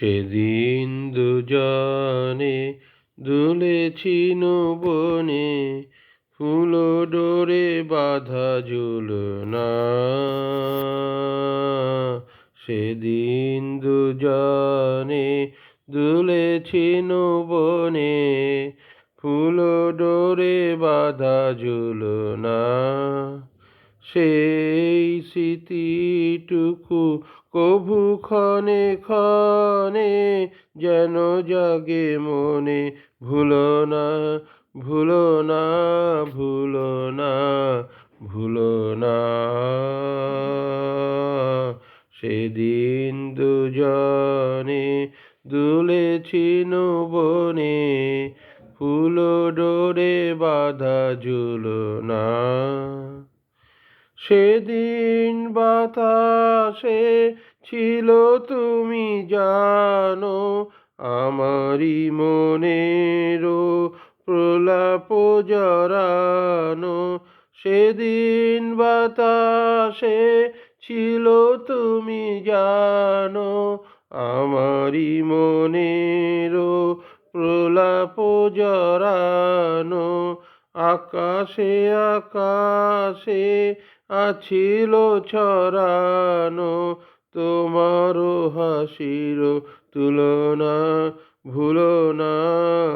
সেদিন দুজনে দুলেছি বনে ফুল ডোরে বাধা ঝুলনা সেদিন দুজনে দুলেছি বনে ফুল ডোরে বাধা ঝুলনা সেই স্মৃতিটুকু কভু ক্ষণে ক্ষণে যেন জাগে মনে। ভুলো না ভুলো না ভুলো না ভুলো না। সেদিন দুজনে দুলেছি বনে ফুল ডোরে বাধা ঝুলো না। সেদিন বাতাসে ছিল তুমি জানো, আমারই মনেরও প্রলাপ জরানো সেদিন বাতাসে ছিল তুমি জানো, আমারই মনেরও প্রলাপ জরানো আকাশে আকাশে আছিল ছড়ানো তোমারও হাসির তুলনা। ভুলো না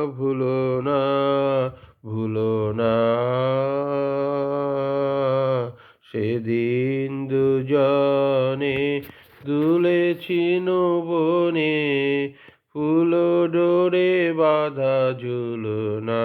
ভুলো না ভুলো না। সেদিন দুজনে দুলেছি বনে ফুল ডোরে বাধা ঝুলনা।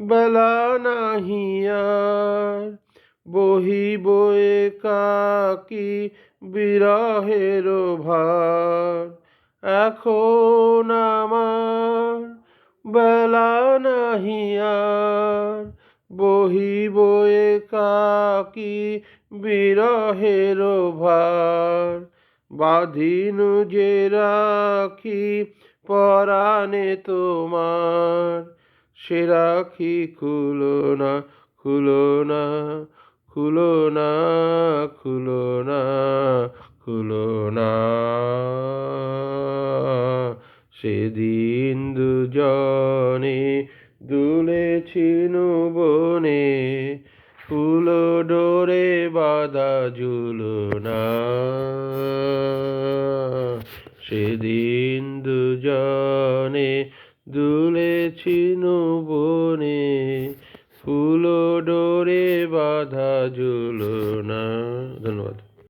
বেলা বহি বয়ে কাকি বিরহের ভার। এখন আমার বেলা নাহিয়ার বহি বয়ে কাকি বিরহের ভার। বাঁধিনু যে রাখি পরাণে তোমার। সে রাখি খুলো না খুলো না খুলো না খুলো না খুলো না। সেদিন দুজনে দুলেছি বনে ফুল ডোরে বাধা ঝুলনা সেদিন বনে ফুল ডোরে বাধা ঝুলনা ধন্যবাদ।